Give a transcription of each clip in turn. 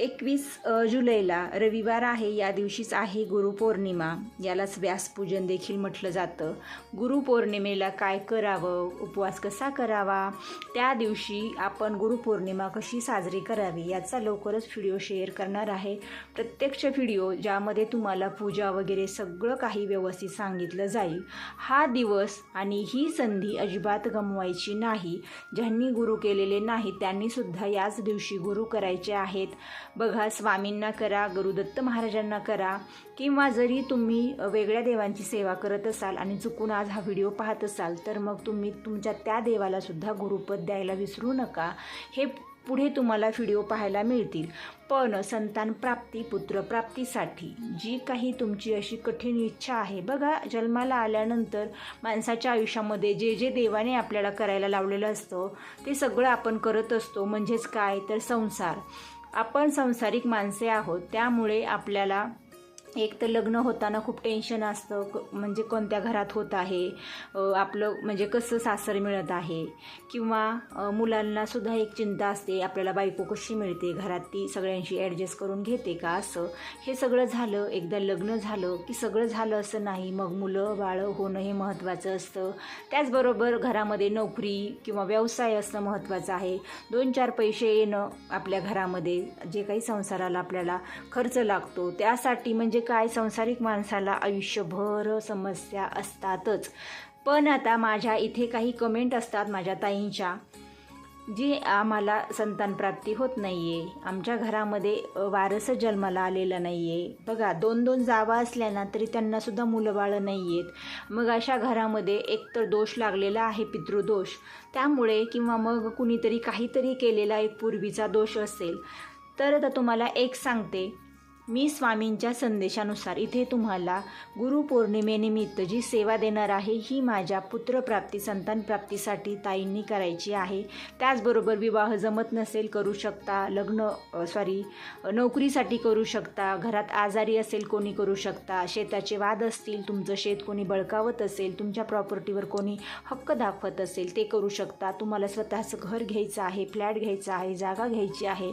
एकवीस जुलैला रविवार आहे या दिवशीच आहे गुरुपौर्णिमा यालाच व्यासपूजन देखील म्हटलं जातं. गुरुपौर्णिमेला काय करावं? उपवास कसा करावा? त्या दिवशी आपण गुरुपौर्णिमा कशी साजरी करावी? याचा लवकरच व्हिडिओ शेअर करणार आहे. प्रत्यक्ष व्हिडिओ ज्यामध्ये तुम्हाला पूजा वगैरे सगळं काही व्यवस्थित सांगितलं जाईल. हा दिवस आणि ही संधी अजिबात गमवायची नाही. ज्यांनी गुरु केलेले नाही त्यांनीसुद्धा याच दिवशी गुरु करायचे आहेत. बघा स्वामींना करा गुरुदत्त महाराजांना करा किंवा जरी तुम्ही वेगळ्या देवांची सेवा करत असाल आणि चुकून आज हा व्हिडिओ पाहत असाल तर मग तुम्ही तुमच्या त्या देवालासुद्धा गुरुपद द्यायला विसरू नका. हे पुढे तुम्हाला व्हिडिओ पाहायला मिळतील. पण संतान प्राप्ती पुत्र प्राप्तीसाठी जी काही तुमची अशी कठीण इच्छा आहे बघा जन्माला आल्यानंतर माणसाच्या आयुष्यामध्ये जे जे देवाने आपल्याला करायला लावलेलं असतं ते सगळं आपण करत असतो. म्हणजेच काय? तर संसार. आपण संसारिक माणसे आहोत त्यामुळे आपल्याला एक तर लग्न होताना खूप टेन्शन असतं क म्हणजे कोणत्या घरात होत आहे आपलं म्हणजे कसं सासर मिळत आहे किंवा मुलांनासुद्धा एक चिंता असते आपल्याला बायको कशी मिळते घरात ती सगळ्यांशी ॲडजस्ट करून घेते का असं? हे सगळं झालं एकदा लग्न झालं की सगळं झालं असं नाही मग मुलं बाळं होणं हे महत्त्वाचं असतं. त्याचबरोबर घरामध्ये नोकरी किंवा व्यवसाय असणं महत्त्वाचं आहे. दोन चार पैसे येणं आपल्या घरामध्ये जे काही संसाराला आपल्याला खर्च लागतो त्यासाठी म्हणजे काय संसारिक माणसाला आयुष्यभर समस्या असतातच. पण आता माझ्या इथे काही कमेंट असतात माझ्या ताईंच्या जी आम्हाला संतानप्राप्ती होत नाही आहे आमच्या घरामध्ये वारसच जन्माला आलेला नाही आहे बघा दोन दोन जावा असल्या ना तरी त्यांनासुद्धा मुलंबाळं नाही आहेत मग अशा घरामध्ये एकतर दोष लागलेला आहे पितृदोष. त्यामुळे किंवा मग कुणीतरी काहीतरी केलेला एक पूर्वीचा दोष असेल. तर आता तुम्हाला एक सांगते. मी स्वामींच्या संदेशानुसार इथे तुम्हाला गुरुपौर्णिमेनिमित्त जी सेवा देणार आहे ही माझ्या पुत्रप्राप्ती संतानप्राप्तीसाठी ताईंनी करायची आहे. त्याचबरोबर विवाह जमत नसेल करू शकता. लग्न सॉरी नोकरीसाठी करू शकता. घरात आजारी असेल कोणी करू शकता. शेताचे वाद असतील तुमचं शेत कोणी बळकावत असेल तुमच्या प्रॉपर्टीवर कोणी हक्क दाखवत असेल ते करू शकता. तुम्हाला स्वतःचं घर घ्यायचं आहे फ्लॅट घ्यायचा आहे जागा घ्यायची आहे.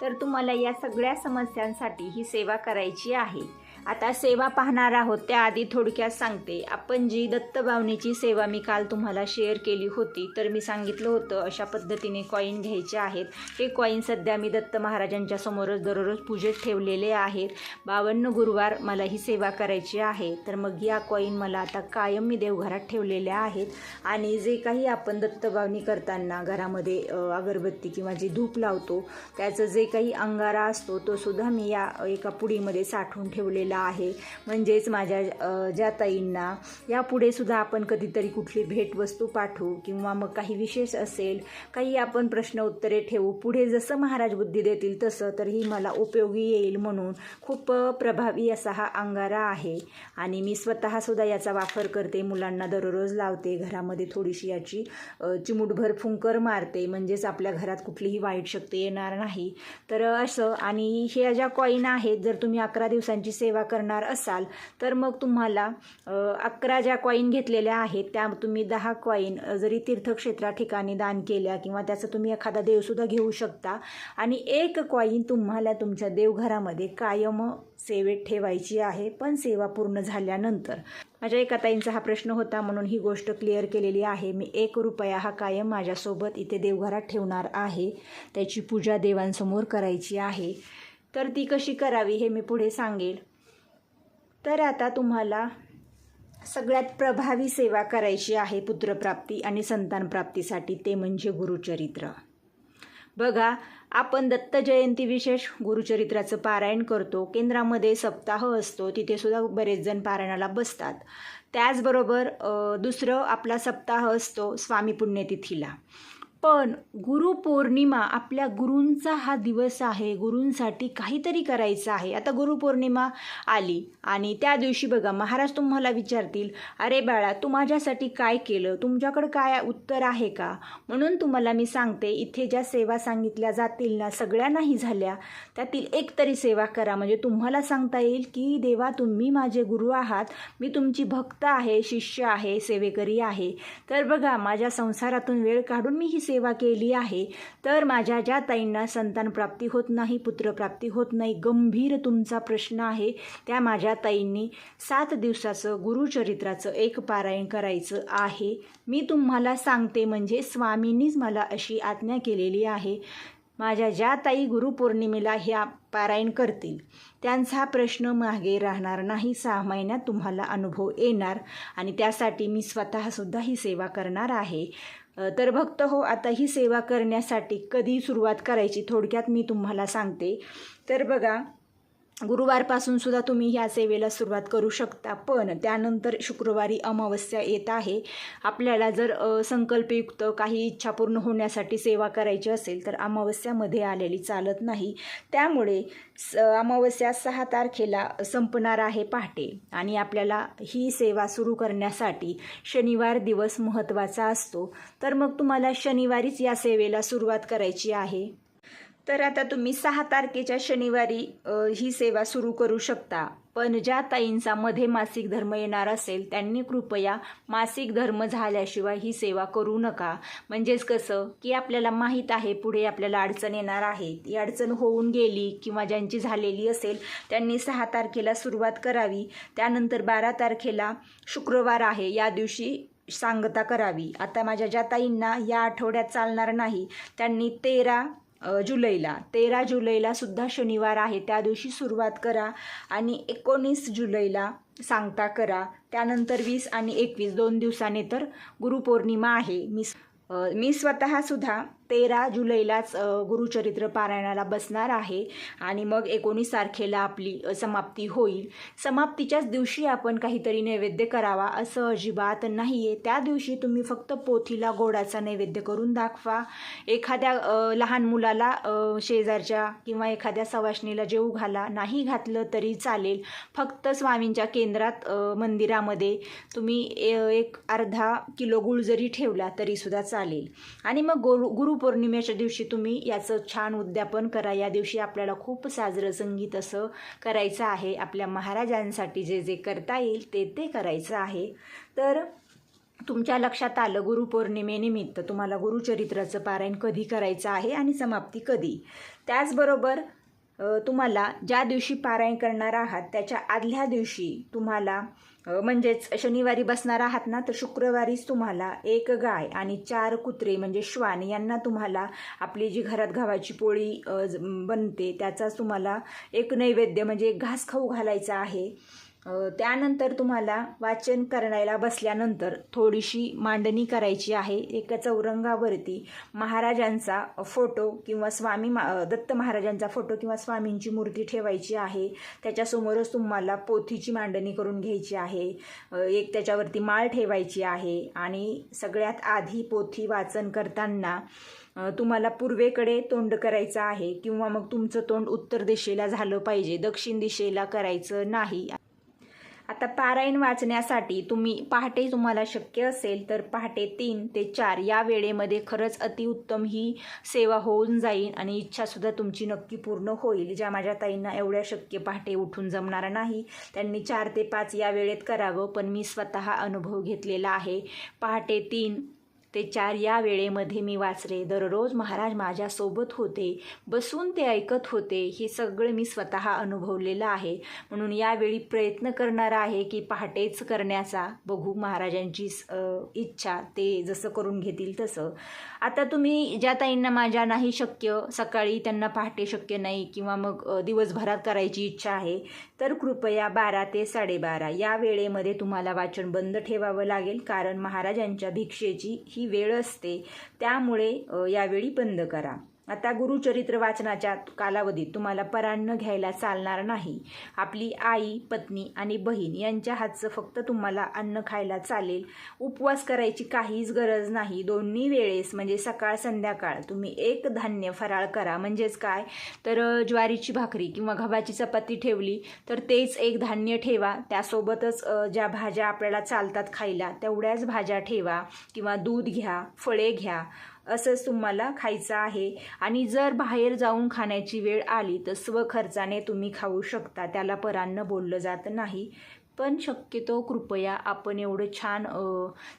तर तुम्हाला या सगळ्या समस्यांसाठी ही सेवा करायची आहे. आता सेवा पाहणार आहोत. त्याआधी थोडक्यात सांगते. आपण जी दत्तभावनेची सेवा मी काल तुम्हाला शेअर केली होती तर मी सांगितलं होतं अशा पद्धतीने कॉईन घ्यायचे आहेत. हे कॉईन सध्या मी दत्त महाराजांच्या समोरच दररोज पूजेत ठेवलेले आहेत. बावन्न गुरुवार मला ही सेवा करायची आहे. तर मग या कॉईन मला आता कायम मी देवघरात ठेवलेल्या आहेत. आणि जे काही आपण दत्तभावनी करताना घरामध्ये अगरबत्ती किंवा जे धूप लावतो त्याचं जे काही अंगारा असतो तो सुद्धा मी या एका पुडीमध्ये साठवून ठेवलेला आहे. म्हणजेच माझ्या ज्या ताईंना यापुढे सुद्धा आपण कधीतरी कुठली भेटवस्तू पाठवू किंवा मग काही विशेष असेल काही आपण प्रश्न उत्तरे ठेवू पुढे जसं महाराज बुद्धी देतील तसं तर ही मला उपयोगी येईल म्हणून खूप प्रभावी असा हा अंगारा आहे. आणि मी स्वतःसुद्धा याचा वापर करते मुलांना दररोज लावते घरामध्ये थोडीशी याची चिमुटभर फुंकर मारते म्हणजेच आपल्या घरात कुठलीही वाईट शक्ती येणार नाही. तर असं आणि हे ज्या कॉईन आहेत जर तुम्ही अकरा दिवसांची सेवा करणार असाल तर मग तुम्हाला अकरा ज्या कॉईन घेतलेल्या आहेत त्या तुम्ही दहा कॉईन जरी तीर्थक्षेत्रा ठिकाणी दान केल्या किंवा त्याचं तुम्ही एखादा देवसुद्धा घेऊ शकता. आणि एक कॉईन तुम्हाला तुमच्या देवघरामध्ये कायम सेवेत ठेवायची आहे पण सेवा पूर्ण झाल्यानंतर. माझ्या एका ताईंचा हा प्रश्न होता म्हणून ही गोष्ट क्लिअर केलेली आहे. मी एक रुपया हा कायम माझ्यासोबत इथे देवघरात ठेवणार आहे. त्याची पूजा देवांसमोर करायची आहे. तर ती कशी करावी हे मी पुढे सांगेल. तर आता तुम्हाला सगळ्यात प्रभावी सेवा करायची आहे पुत्रप्राप्ती आणि संतानप्राप्तीसाठी ते म्हणजे गुरुचरित्र. बघा आपण दत्त जयंती विशेष गुरुचरित्राचं पारायण करतो. केंद्रामध्ये सप्ताह असतो तिथे सुद्धा बरेच जण पारायणाला बसतात. त्याचबरोबर दुसरं आपला सप्ताह असतो स्वामी पुण्यतिथीला. पण गुरुपौर्णिमा आपल्या गुरूंचा हा दिवस आहे. गुरूंसाठी काहीतरी करायचं आहे. आता गुरुपौर्णिमा आली आणि त्या दिवशी बघा महाराज तुम्हाला विचारतील अरे बाळा तू माझ्यासाठी काय केलं? तुमच्याकडं काय उत्तर आहे का? म्हणून तुम्हाला मी सांगते इथे ज्या सेवा सांगितल्या जातील ना सगळ्या नाही झाल्या त्यातील एक तरी सेवा करा. म्हणजे तुम्हाला सांगता येईल की देवा तुम्ही माझे गुरु आहात. मी तुमची भक्त आहे शिष्य आहे सेवेकरी आहे. तर बघा माझ्या संसारातून वेळ काढून मी ही सेवा केली आहे. तर माझ्या ज्या ताईंना संतान प्राप्ती होत नाही पुत्रप्राप्ती होत नाही गंभीर तुमचा प्रश्न आहे त्या माझ्या ताईंनी सात दिवसाचं गुरुचरित्राचं एक पारायण करायचं आहे. मी तुम्हाला सांगते म्हणजे स्वामींनीच मला अशी आज्ञा केलेली आहे. माझ्या ज्या ताई गुरुपौर्णिमेला ह्या पारायण करतील त्यांचा प्रश्न मागे राहणार नाही सहा महिन्यात तुम्हाला अनुभव येणार आणि त्यासाठी मी स्वतःसुद्धा ही सेवा करणार आहे. तर भक्त हो आता ही सेवा करण्यासाठी कधी सुरुवात करायची थोडक्यात मी तुम्हाला सांगते. तर बघा गुरुवारपासून सुद्धा तुम्ही ह्या सेवेला सुरुवात करू शकता. पण त्यानंतर शुक्रवारी अमावस्या येत आहे. आपल्याला जर संकल्पयुक्त काही इच्छा पूर्ण होण्यासाठी सेवा करायची असेल तर अमावस्यामध्ये आलेली चालत नाही. त्यामुळे स अमावस्या सहा तारखेला संपणार आहे पहाटे. आणि आपल्याला ही सेवा सुरू करण्यासाठी शनिवार दिवस महत्त्वाचा असतो. तर मग तुम्हाला शनिवारीच या सेवेला सुरुवात करायची आहे. तर आता तुम्ही सहा तारखेच्या शनिवारी ही सेवा सुरू करू शकता. पण ज्या ताईंचा मध्ये मासिक धर्म येणार असेल त्यांनी कृपया मासिक धर्म झाल्याशिवाय ही सेवा करू नका. म्हणजेच कसं की आपल्याला माहीत आहे पुढे आपल्याला अडचण येणार आहे. ती अडचण होऊन गेली किंवा ज्यांची झालेली असेल त्यांनी सहा तारखेला सुरुवात करावी. त्यानंतर बारा तारखेला शुक्रवार आहे या दिवशी सांगता करावी. आता माझ्या ज्या ताईंना या आठवड्यात चालणार नाही त्यांनी तेरा जुलैला. तेरा जुलैला सुद्धा शनिवार आहे. त्या दिवशी सुरुवात करा आणि एकोणीस जुलैला सांगता करा. त्यानंतर वीस आणि एकवीस दोन दिवसाने तर गुरुपौर्णिमा आहे. मी मी स्वतःसुद्धा तेरा जुलैलाच गुरुचरित्र पारायणाला बसणार आहे आणि मग एकोणीस तारखेला आपली समाप्ती होईल. समाप्तीच्याच दिवशी आपण काहीतरी नैवेद्य करावा असं अजिबात नाही आहे त्या दिवशी तुम्ही फक्त पोथीला गोडाचा नैवेद्य करून दाखवा. एखाद्या लहान मुलाला शेजारच्या किंवा एखाद्या सवाशणीला जेवू घाला नाही घातलं तरी चालेल. फक्त स्वामींच्या केंद्रात मंदिरामध्ये तुम्ही ए- एक अर्धा किलो गुळ जरी ठेवला तरीसुद्धा चालेल. आणि मग गुरु गुरुपौर्णिमेच्या दिवशी तुम्ही याचं छान उद्यापन करा. या दिवशी आपल्याला खूप साजरं संगीत असं करायचं आहे. आपल्या महाराजांसाठी जे जे करता येईल ते ते करायचं आहे. तर तुमच्या लक्षात आलं गुरुपौर्णिमेनिमित्त तुम्हाला गुरुचरित्राचं पारायण कधी करायचं आहे आणि समाप्ती कधी? त्याचबरोबर तुम्हाला ज्या दिवशी पारायण करणार आहात त्याच्या आदल्या दिवशी तुम्हाला म्हणजेच शनिवारी बसणार आहात ना तर शुक्रवारीच तुम्हाला एक गाय आणि चार कुत्रे म्हणजे श्वान यांना तुम्हाला आपली जी घरात गव्हाची पोळी बनते त्याचाच तुम्हाला एक नैवेद्य म्हणजे एक घास खाऊ घालायचा आहे. त्यानंतर तुम्हाला वाचन करायला बसल्यानंतर थोडीशी मांडणी करायची आहे. एका चौरंगावरती महाराजांचा फोटो किंवा स्वामी मा दत्त महाराजांचा फोटो किंवा स्वामींची मूर्ती ठेवायची आहे. त्याच्यासमोरच तुम्हाला पोथीची मांडणी करून घ्यायची आहे. एक त्याच्यावरती माळ ठेवायची आहे आणि सगळ्यात आधी पोथी वाचन करताना तुम्हाला पूर्वेकडे तोंड करायचं आहे किंवा मग तुमचं तोंड उत्तर दिशेला झालं पाहिजे दक्षिण दिशेला करायचं नाही. आता पारायण वाचण्यासाठी तुम्ही पहाटे तुम्हाला शक्य असेल तर पहाटे तीन ते चार या वेळेमध्ये खरंच अतिउत्तम ही सेवा होऊन जाईल आणि इच्छासुद्धा तुमची नक्की पूर्ण होईल. ज्या माझ्या ताईंना एवढ्या शक्य पहाटे उठून जमणार नाही त्यांनी चार ते पाच या वेळेत करावं पण मी स्वतः अनुभव घेतलेला आहे. पहाटे तीन ते चार या वेळेमध्ये मी वाचले. दररोज महाराज माझ्यासोबत होते. बसून ते ऐकत होते. हे सगळं मी स्वतः अनुभवलेलं आहे. म्हणून यावेळी प्रयत्न करणार आहे की पहाटेच करण्याचा. बघू महाराजांची इच्छा. ते जसं करून घेतील तसं. आता तुम्ही ज्या ताईंना माझ्या नाही शक्य सकाळी त्यांना पहाटे शक्य नाही किंवा मग दिवसभरात करायची इच्छा आहे तर कृपया बारा ते साडेबारा या वेळेमध्ये तुम्हाला वाचन बंद ठेवावं लागेल. कारण महाराजांच्या भिक्षेची ही वेळ असते त्यामुळे यावेळी बंद करा. आता गुरुचरित्र वाचनाच्या कालावधीत तुम्हाला परान्न घ्यायला चालणार नाही. आपली आई पत्नी आणि बहीण यांच्या हातचं फक्त तुम्हाला अन्न खायला चालेल. उपवास करायची काहीच गरज नाही. दोन्ही वेळेस म्हणजे सकाळ संध्याकाळ तुम्ही एक धान्य फराळ करा. म्हणजेच काय? तर ज्वारीची भाकरी किंवा गव्हाची चपाती ठेवली तर तेच एक धान्य ठेवा. त्यासोबतच ज्या भाज्या आपल्याला चालतात खायला तेवढ्याच भाज्या ठेवा किंवा दूध घ्या फळे घ्या. असंच तुम्हाला खायचं आहे. आणि जर बाहेर जाऊन खाण्याची वेळ आली तर स्वखर्चाने तुम्ही खाऊ शकता. त्याला परान्न बोललं जात नाही. पण शक्यतो कृपया आपण एवढं छान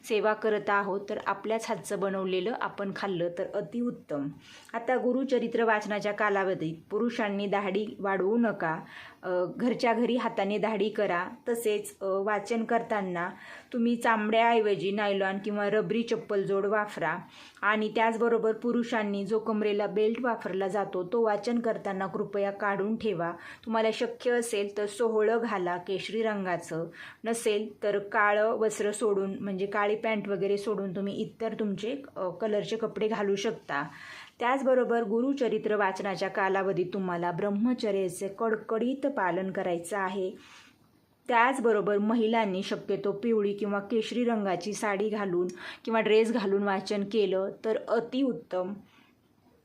सेवा करत आहोत तर आपल्याच हातचं बनवलेलं आपण खाल्लं तर अतिउत्तम आता गुरुचरित्र वाचनाच्या कालावधीत पुरुषांनी दाढी वाढवू नका. घरच्या घरी हाताने दाढी करा. तसेच वाचन करताना तुम्ही चांबड्याऐवजी नायलॉन किंवा रबरी चप्पल जोड वापरा आणि त्याचबरोबर पुरुषांनी जो कमरेला बेल्ट वापरला जातो तो वाचन करताना कृपया काढून ठेवा. तुम्हाला शक्य असेल तर सोहळं घाला केशरी रंगाचं. नसेल तर काळं वस्त्र सोडून म्हणजे काळी पॅन्ट वगैरे सोडून तुम्ही इतर तुमचे कलरचे कपडे घालू शकता. त्याचबरोबर गुरुचरित्र वाचनाच्या कालावधीत तुम्हाला ब्रह्मचर्याचे कडकडीत पालन करायचं आहे. त्याचबरोबर महिलांनी शक्यतो पिवळी किंवा केशरी रंगाची साडी घालून किंवा ड्रेस घालून वाचन केलं तर अतिउत्तम.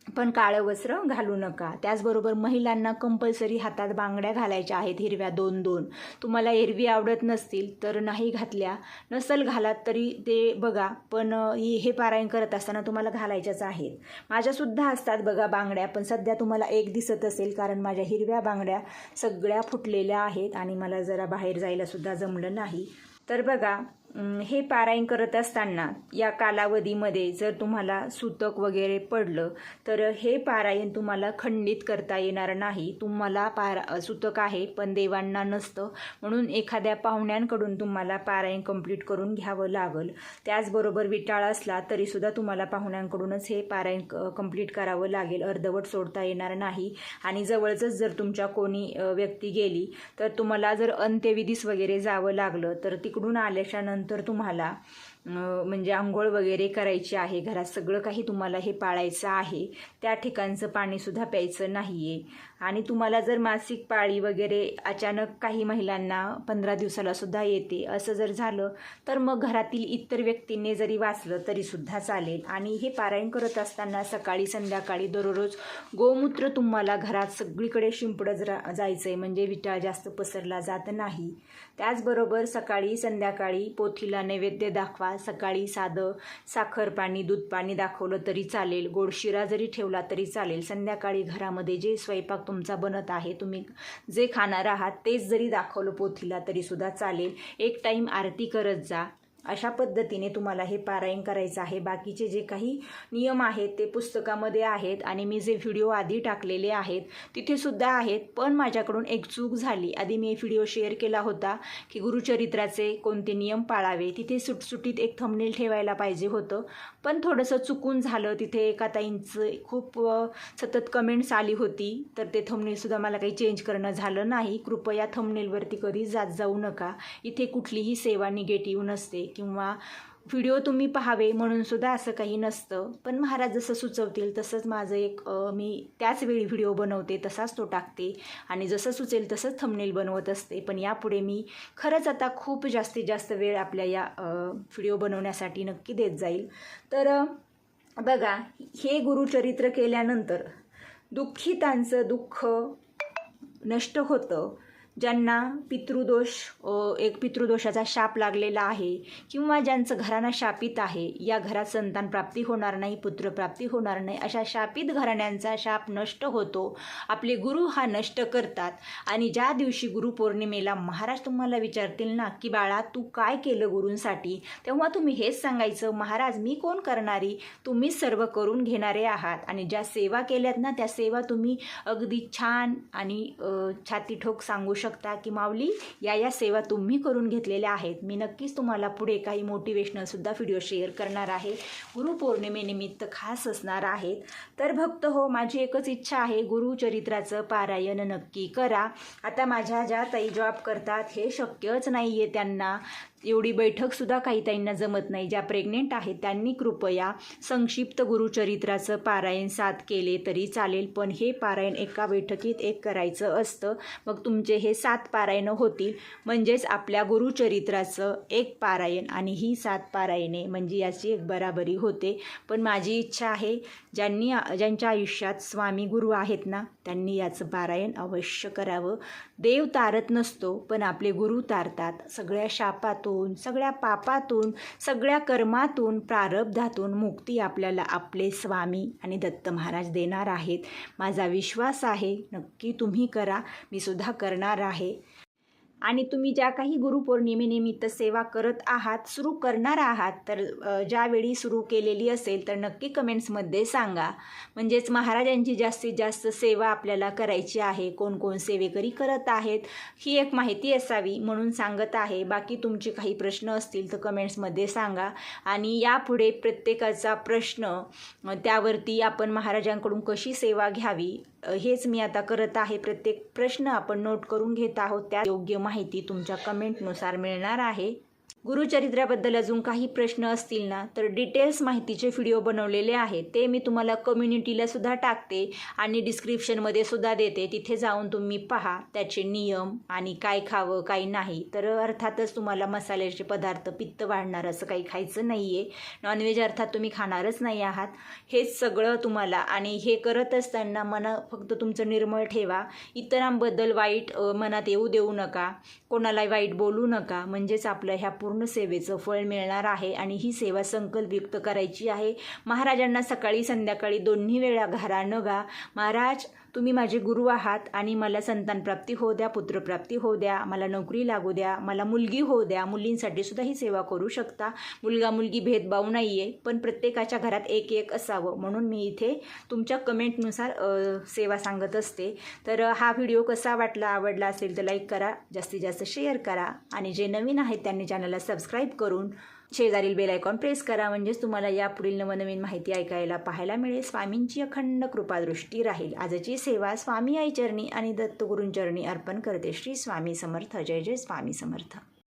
पण काळं वस्त्र घालू नका. त्याचबरोबर महिलांना कंपल्सरी हातात बांगड्या घालायच्या आहेत हिरव्या दोन दोन. तुम्हाला एरवी आवडत नसतील तर नाही घातल्या. नसल घालात तरी ते बघा पण हे पारायण करत असताना तुम्हाला घालायच्याच आहेत. माझ्यासुद्धा असतात बघा बांगड्या पण सध्या तुम्हाला एक दिसत असेल कारण माझ्या हिरव्या बांगड्या सगळ्या फुटलेल्या आहेत आणि मला जरा बाहेर जायलासुद्धा जमलं नाही. तर बघा हे पारायण करत असताना या कालावधीमध्ये जर तुम्हाला सुतक वगैरे पडलं तर हे पारायण तुम्हाला खंडित करता येणार नाही. तुम्हाला पारा सुतक आहे पण देवांना नसतं. म्हणून एखाद्या पाहुण्यांकडून तुम्हाला पारायण कंप्लीट करून घ्यावं लागल. त्याचबरोबर विटाळ असला तरीसुद्धा तुम्हाला पाहुण्यांकडूनच हे पारायण कंप्लीट करावं लागेल. अर्धवट सोडता येणार नाही. आणि जवळचंच जर तुमच्या कोणी व्यक्ती गेली तर तुम्हाला जर अंत्यविधीस वगैरे जावं लागलं तर तिकडून आल्याच्यानंतर नंतर तुम्हाला म्हणजे आंघोळ वगैरे करायची आहे घरात सगळं काही तुम्हाला हे पाळायचं आहे त्या ठिकाणचं पाणीसुद्धा प्यायचं नाही आहे आणि तुम्हाला जर मासिक पाळी वगैरे अचानक काही महिलांना पंधरा दिवसालासुद्धा येते असं जर झालं तर मग घरातील इतर व्यक्तींनी जरी वाचलं तरीसुद्धा चालेल. आणि हे पारायण करत असताना सकाळी संध्याकाळी दररोज गोमूत्र तुम्हाला घरात सगळीकडे शिंपडत रा जायचं आहे म्हणजे विटाळ जास्त पसरला जात नाही. त्याचबरोबर सकाळी संध्याकाळी पोथीला नैवेद्य दाखवा सकाळी साधं साखर पाणी दूध पाणी दाखवलं तरी चालेल. गोडशिरा जरी ठेवला तरी चालेल. संध्याकाळी घरामध्ये जे स्वयंपाक तुमचा बनत आहे तुम्ही जे खाणार आहात तेच जरी दाखवलं पोथीला तरीसुद्धा चालेल. एक टाईम आरती करत जा. अशा पद्धतीने तुम्हाला हे पारायण करायचं आहे. बाकीचे जे काही नियम आहेत ते पुस्तकामध्ये आहेत आणि मी जे व्हिडिओ आधी टाकलेले आहेत तिथे सुद्धा आहेत. पण माझ्याकडून एक चूक झाली. आधी मी व्हिडिओ शेअर केला होता की गुरुचरित्राचे कोणते नियम पाळावे. तिथे सुटसुटीत एक थंबनेल ठेवायला पाहिजे होतं. पण थोडंसं चुकून झालं. तिथे एका ताईंचं खूप सतत कमेंट्स आली होती. तर ते थंबनेलसुद्धा मला काही चेंज करणं झालं नाही. कृपया थंबनेलवरती कधी जात जाऊ नका. इथे कुठलीही सेवा निगेटिव्ह नसते. किंवा व्हिडिओ तुम्ही पाहावे म्हणून सुद्धा असं काही नसतं. पण महाराज जसं सुचवतील तसंच माझं एक मी त्याच वेळी व्हिडिओ बनवते तसाच तो टाकते. आणि जसं सुचेल तसंच थंबनेल बनवत असते. पण यापुढे मी खरंच आता खूप जास्तीत जास्त वेळ आपल्या या व्हिडिओ बनवण्यासाठी नक्की देत जाईल. तर बघा हे गुरुचरित्र केल्यानंतर दुःखितांचं दुःख नष्ट होतं. ज्यांना पितृदोष एक पितृदोषाचा शाप लागलेला आहे किंवा ज्यांचं घराणा शापित आहे या घरात संतान प्राप्ती होणार नाही पुत्रप्राप्ती होणार नाही अशा शापित घराण्यांचा शाप नष्ट होतो. आपले गुरु हा नष्ट करतात. आणि ज्या दिवशी गुरुपौर्णिमेला महाराज तुम्हाला विचारतील ना की बाळा तू काय केलं गुरूंसाठी? तेव्हा तुम्ही हेच सांगायचं महाराज मी कोण करणारी? तुम्ही सर्व करून घेणारे आहात. आणि ज्या सेवा केल्यात ना त्या सेवा तुम्ही अगदी छान आणि छातीठोक छाती ठोक सांगू शकता शकता की माऊली या या सेवा तुम्ही करून घेतलेल्या आहेत. मी नक्कीच तुम्हाला पुढे काही मोटिवेशनलसुद्धा व्हिडिओ शेअर करणार आहे. गुरुपौर्णिमेनिमित्त खास असणार आहेत. तर भक्त हो माझी एकच इच्छा आहे गुरुचरित्राचं पारायण नक्की करा. आता माझ्या ज्या ताई जॉब करतात हे शक्यच नाही आहे त्यांना. एवढी बैठकसुद्धा काही ताईंना जमत नाही. ज्या प्रेग्नेंट आहेत त्यांनी कृपया संक्षिप्त गुरुचरित्राचं पारायण सात केले तरी चालेल. पण हे पारायण एका बैठकीत एक करायचं असतं. मग तुमचे हे सात पारायणं होतील. म्हणजेच आपल्या गुरुचरित्राचं एक पारायण आणि ही सात पारायणे म्हणजे याची एक बराबरी होते. पण माझी इच्छा आहे ज्यांनी ज्यांच्या आयुष्यात स्वामी गुरु आहेत ना त्यांनी याचं पारायण अवश्य करावं. देव तारत नसतो पण आपले गुरु तारतात. सगळ्या शापातून सगळ्या पापातून सगळ्या कर्मातून प्रारब्धातून मुक्ती आपल्याला आपले स्वामी आणि दत्त महाराज देणार आहेत. माझा विश्वास आहे नक्की तुम्ही करा मी सुद्धा करणार आहे. आणि तुम्ही ज्या काही गुरुपौर्णिमेनिमित्त सेवा करत आहात सुरू करणार आहात तर ज्यावेळी सुरू केलेली असेल तर नक्की कमेंट्समध्ये सांगा. म्हणजेच महाराजांची जास्तीत जास्त सेवा आपल्याला करायची आहे कोण कोण सेवेकरी करत आहेत ही एक माहिती असावी म्हणून सांगत आहे. बाकी तुमचे काही प्रश्न असतील तर कमेंट्समध्ये सांगा. आणि यापुढे प्रत्येकाचा प्रश्न त्यावरती आपण महाराजांकडून कशी सेवा घ्यावी हेच मी आता करत आहे. प्रत्येक प्रश्न आपण नोट करून घेत आहोत. त्या योग्य माहिती तुमच्या कमेंटनुसार मिळणार आहे. गुरुचरित्राबद्दल अजून काही प्रश्न असतील ना तर डिटेल्स माहितीचे व्हिडिओ बनवलेले आहेत. ते मी तुम्हाला कम्युनिटीला सुद्धा टाकते आणि डिस्क्रिप्शनमध्ये सुद्धा देते. तिथे जाऊन तुम्ही पहा त्याचे नियम आणि काय खावं काय नाही. तर अर्थातच तुम्हाला मसाल्याचे पदार्थ पित्त वाढणार असं काही खायचं नाही आहे नॉनव्हेज अर्थात तुम्ही खाणारच नाही आहात. हेच सगळं तुम्हाला आणि हे करत असताना मना फक्त तुमचं निर्मळ ठेवा. इतरांबद्दल वाईट मनात येऊ देऊ नका. कोणाला वाईट बोलू नका. म्हणजेच आपलं ह्या पूर्ण पूर्ण सेवेचं फळ मिळणार आहे आणि ही सेवा संकल्पयुक्त करायची आहे. महाराजांना सकाळी संध्याकाळी दोन्ही वेळा घरा न गा. महाराज तुम्ही माझे गुरु आहात आणि मला संतानप्राप्ती होऊ द्या पुत्रप्राप्ती होऊ द्या मला नोकरी लागू द्या मला मुलगी होऊ द्या मुलींसाठी सुद्धा ही सेवा करू शकता. मुलगा मुलगी भेदभाव नाही आहे पण प्रत्येकाच्या घरात एक एक असावं. म्हणून मी इथे तुमच्या कमेंटनुसार सेवा सांगत असते. तर हा व्हिडिओ कसा वाटला आवडला असेल तर लाईक करा जास्तीत जास्त शेअर करा आणि जे नवीन आहेत त्यांनी चॅनलला सबस्क्राईब करून शेजारील बेल आयकॉन प्रेस करा. म्हणजेच तुम्हाला यापुढील नवनवीन माहिती ऐकायला पाहायला मिळेल. स्वामींची अखंड कृपादृष्टी राहील. आजची सेवा स्वामी आई चरणी आणि दत्तगुरूंचरणी अर्पण करते. श्री स्वामी समर्थ. जय जय स्वामी समर्थ.